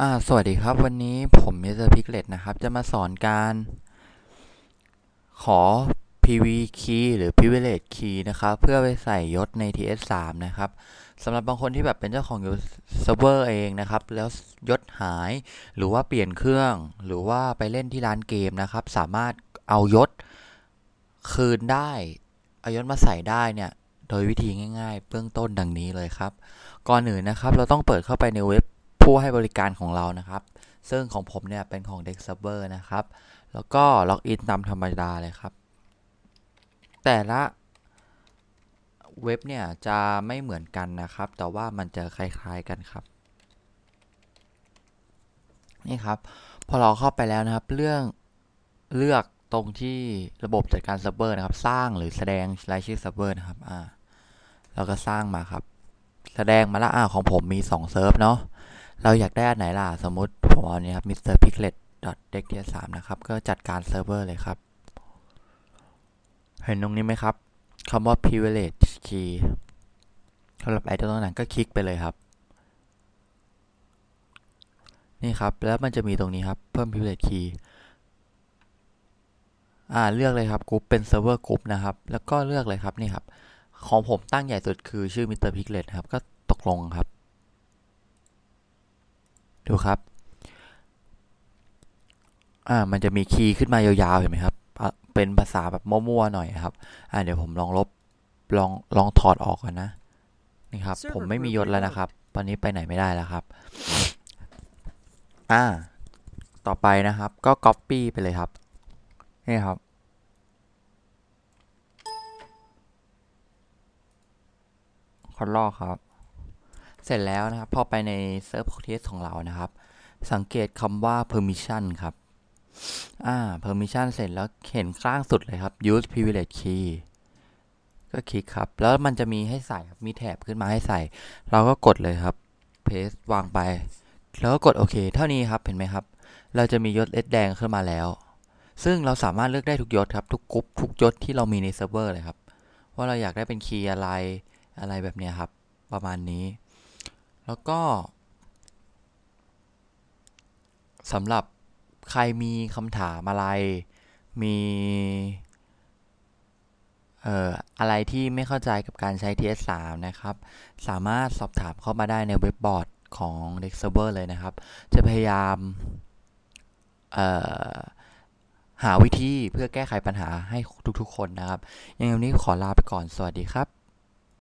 อ่าสวัสดีครับวันนี้ผมมิสเตอร์พิกเลตนะครับ จะมาสอนการขอ PV key หรือ privilege key นะครับ เพื่อไปใส่ยศใน TS3 นะครับสำหรับบางคนที่แบบเป็นเจ้าของยูเซิร์ฟเวอร์เองนะครับ แล้วยศหายหรือว่าเปลี่ยนเครื่อง หรือว่าไปเล่นที่ร้านเกมนะครับ สามารถเอายศคืนได้ เอายศมาใส่ได้เนี่ย โดยวิธีง่าย ๆ เบื้องต้นดังนี้เลยครับ ก่อนอื่นนะครับ เราต้องเปิดเข้าไปในเว็บ ผู้ให้บริการของเรานะครับ ซึ่งของผมเนี่ยเป็นของ Dex Server นะครับ แล้วก็ล็อกอินตามธรรมดาเลยครับ แต่ละเว็บเนี่ยจะไม่เหมือนกันนะครับ แต่ว่ามันจะคล้าย ๆกันครับ นี่ครับ พอเราเข้าไปแล้วนะครับ เรื่องเลือกตรงที่ระบบจัดการเซิร์ฟเวอร์นะครับ สร้างหรือแสดงรายชื่อเซิร์ฟเวอร์นะครับ อ่าเราก็สร้างมาครับ แสดงมาล้วอ่าของผมมี2เซิร์ฟเนาะ เราอยากได้อันไหนล่ะ สมมติผมเอาเนี้ยครับ Mr. Piglet d e x t 3นะครับ ก็จัดการเซิร์ฟเวอร์เลยครับ เห็นตรงนี้ไหมครับคำว่า privilege key สำหรับไอ้ตัวนั้นก็คลิกไปเลยครับ นี่ครับ แล้วมันจะมีตรงนี้ครับ เพิ่ม privilege key อ่า เลือกเลยครับกรุ๊ปเป็นเซิร์ฟเวอร์กรุ๊ปนะครับ แล้วก็เลือกเลยครับ นี่ครับ ของผมตั้งใหญ่สุดคือชื่อ Mr. Piglet ครับ ก็ตกลงครับ ดูครับ อ่า มันจะมีคีย์ขึ้นมายาวๆ เห็นไหมครับ เป็นภาษาแบบมั่วๆ หน่อยครับ อ่าเดี๋ยวผมลองลบ ลอง ลองถอดออกก่อนนะ นี่ครับ ผมไม่มียศแล้วนะครับ ตอนนี้ไปไหนไม่ได้แล้วครับ อ่า ต่อไปนะครับ ก็ Copy ไปเลยครับ นี่ครับคอนลอกครับ เสร็จแล้วนะครับ พอไปในเซิร์ฟเทสของเรานะครับ สังเกตคำว่า permission ครับ อ่า permission เสร็จแล้วเห็นข้างสุดเลยครับ use privilege key ก็คลิกครับ แล้วมันจะมีให้ใส่ครับ มีแถบขึ้นมาให้ใส่ เราก็กดเลยครับ paste วางไป แล้วก็กดโอเค เท่านี้ครับ เห็นไหมครับ เราจะมียศเอสแดงขึ้นมาแล้ว ซึ่งเราสามารถเลือกได้ทุกยศครับ ทุกกรุ๊ปทุกยศที่เรามีในเซิร์ฟเวอร์เลยครับ ว่าเราอยากได้เป็นคีย์อะไร อะไรแบบนี้ครับ ประมาณนี้ แล้วก็สำหรับใครมีคำถามอะไร มีเอ่ออะไรที่ไม่เข้าใจกับการใช้ TS3 นะครับ สามารถสอบถามเข้ามาได้ในเว็บบอร์ดของ d e x Server เลยนะครับ จะพยายามหาวิธีเพื่อแก้ไขปัญหาให้ทุกๆคนนะครับยังไงวันนี้ขอลาไปก่อน สวัสดีครับ